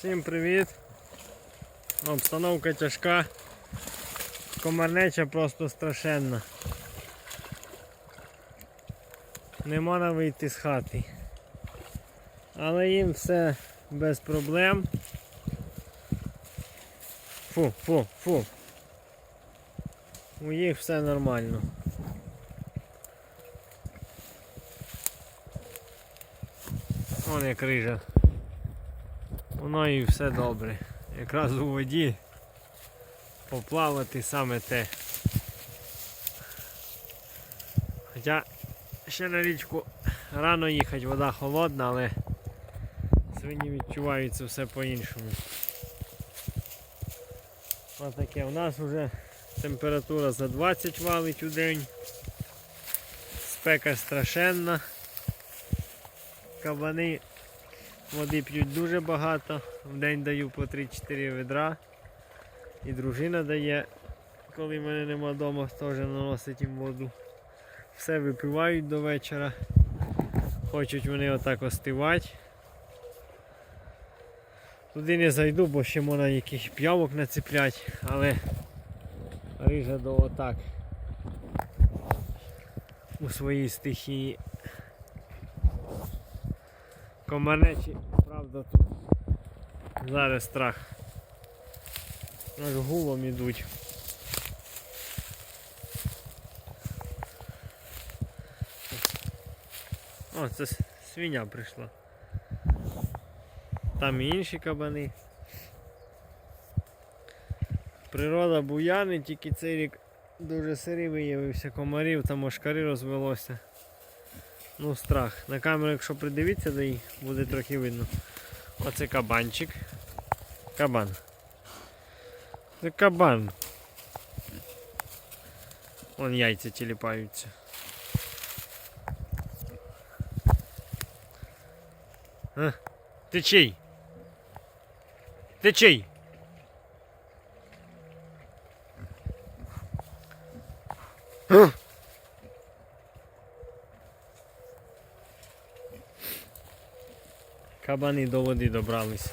Всім привіт! Обстановка тяжка. Комарнеча просто страшенна. Не можна вийти з хати. Але їм все без проблем. Фу, фу, фу. У їх все нормально. Вон як рижа. Воно і все добре. Якраз у воді поплавати саме те. Хоча ще на річку рано їхати, вода холодна, але свині відчувають це все по-іншому. Ось таке. У нас вже температура за 20 валить у день. Спека страшенна. Кабани Води п'ють дуже багато. В день даю по 3-4 ведра. І дружина дає, коли мене нема вдома, теж наносить їм воду. Все випивають до вечора. Хочуть вони отак остивати. Туди не зайду, бо ще можна якихось п'явок нацеплять, але рижа до отак у своїй стихії. Комарнечі, правда, тут зараз страх. Аж гулом ідуть. О, це свиня прийшла. Там і інші кабани. Природа буяни, тільки цей рік дуже сирий виявився, комарів та мошкари розвелося. Ну, страх. На камеру, якщо придивитися до їх, буде трохи видно. Оце кабанчик. Кабан. Це кабан. Вон яйця тіліпаються. А? Ти чий? Ти чий? А? Кабани до води добралися.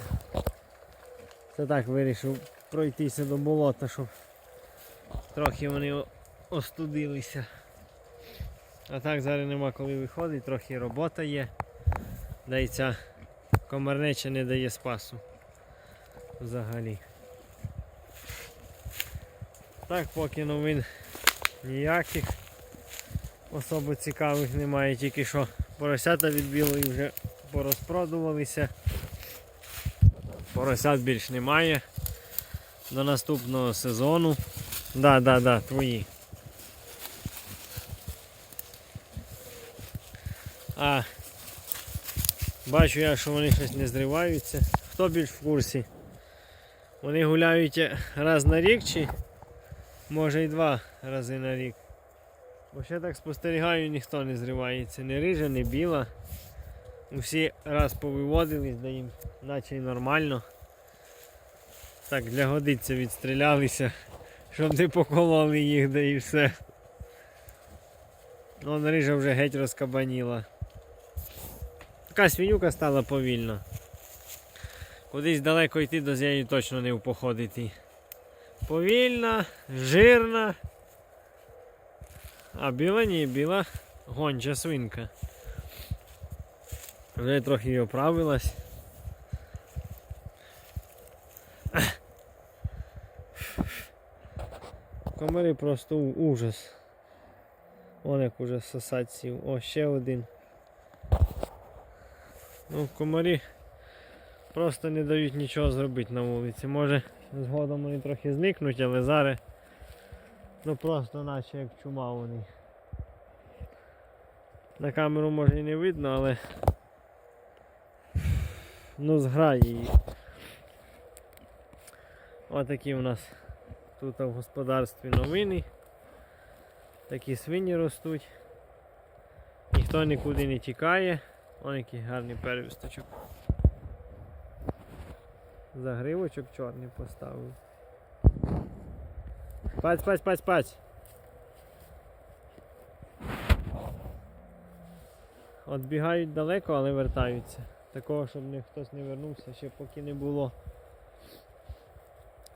Це так вирішив пройтися до болота, щоб трохи вони остудилися. А так зараз нема коли виходить, трохи робота є. Да і ця комарнеча не дає спасу взагалі. Так, поки новин ніяких особо цікавих немає, тільки що поросята від білої вже порозпродувалися. Поросят більш немає. До наступного сезону. Да, да, да, твої. А бачу я, що вони щось не зриваються. Хто більш в курсі? Вони гуляють раз на рік чи може і два рази на рік. Бо ще так спостерігаю, ніхто не зривається. Ні рижа, ні біла. Усі раз повиводились, да їм наче й нормально. Так, для годиться відстрілялися, щоб не покололи їх, да і все. Вон рижа вже геть розкабаніла. Така свинюка стала повільно. Кудись далеко йти до неї точно не в поход йти. Повільна, жирна. А біла ні, біла гонча свинка. Вже трохи і оправилась. Комари просто ужас. Вон як уже сосать сів. О, ще один. Ну, комарі просто не дають нічого зробити на вулиці. Може згодом вони трохи зникнуть, але зараз ну просто наче як чума вони. На камеру може і не видно, але ну зграє її. Отакі у нас тут в господарстві новини. Такі свині ростуть. Ніхто нікуди не тікає. Ось який гарний первісточок. Загривочок чорний поставив. Спать, спать, спать, спать. От бігають далеко, але вертаються. Такого, щоб не хтось не вернувся, ще поки не було.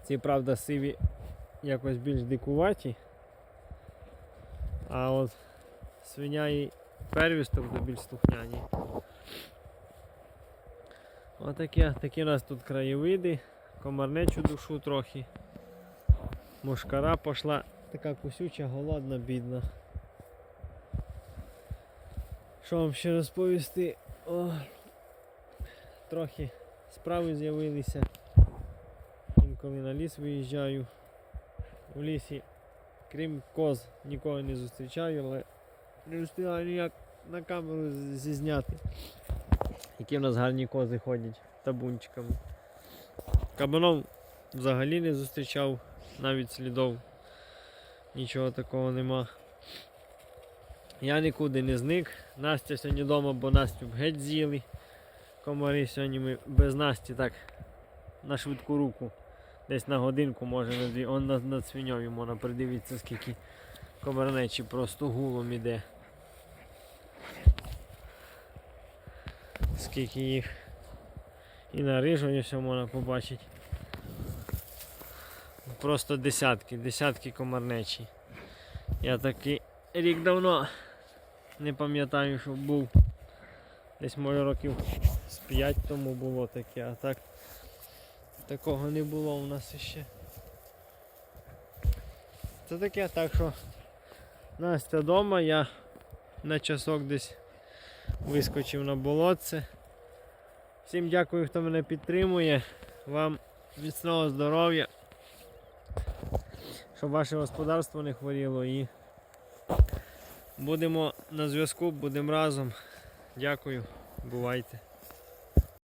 Ці, правда, сиві якось більш дикуваті. А от свиня і первісток то більш слухняні. Отакі, такі у нас тут краєвиди, комарнечу душу трохи. Мошкара пішла така кусюча, голодна, бідна. Що вам ще розповісти? О, трохи справи з'явилися. Інколи на ліс виїжджаю. У лісі, крім коз, нікого не зустрічаю, але не встигаю ніяк на камеру зізняти. Які в нас гарні кози ходять табунчиками. Кабанов взагалі не зустрічав, навіть слідов. Нічого такого нема. Я нікуди не зник. Настя сьогодні вдома, бо Настю геть з'їли. Комари сьогодні ми без Насті так на швидку руку. Десь на годинку, може на дві. Он над, над свиньою можна придивитися, скільки комарнечі просто гулом іде. Скільки їх. І на рижу все можна побачити. Просто десятки, десятки комарнечі. Я такий рік давно не пам'ятаю, що був. Десь може років з 5 тому було таке, а так такого не було у нас іще. Це таке, так що Настя вдома, я на часок десь вискочив на болотце. Всім дякую, хто мене підтримує. Вам міцного здоров'я. Щоб ваше господарство не хворіло і будемо на зв'язку, будемо разом. Дякую, бувайте.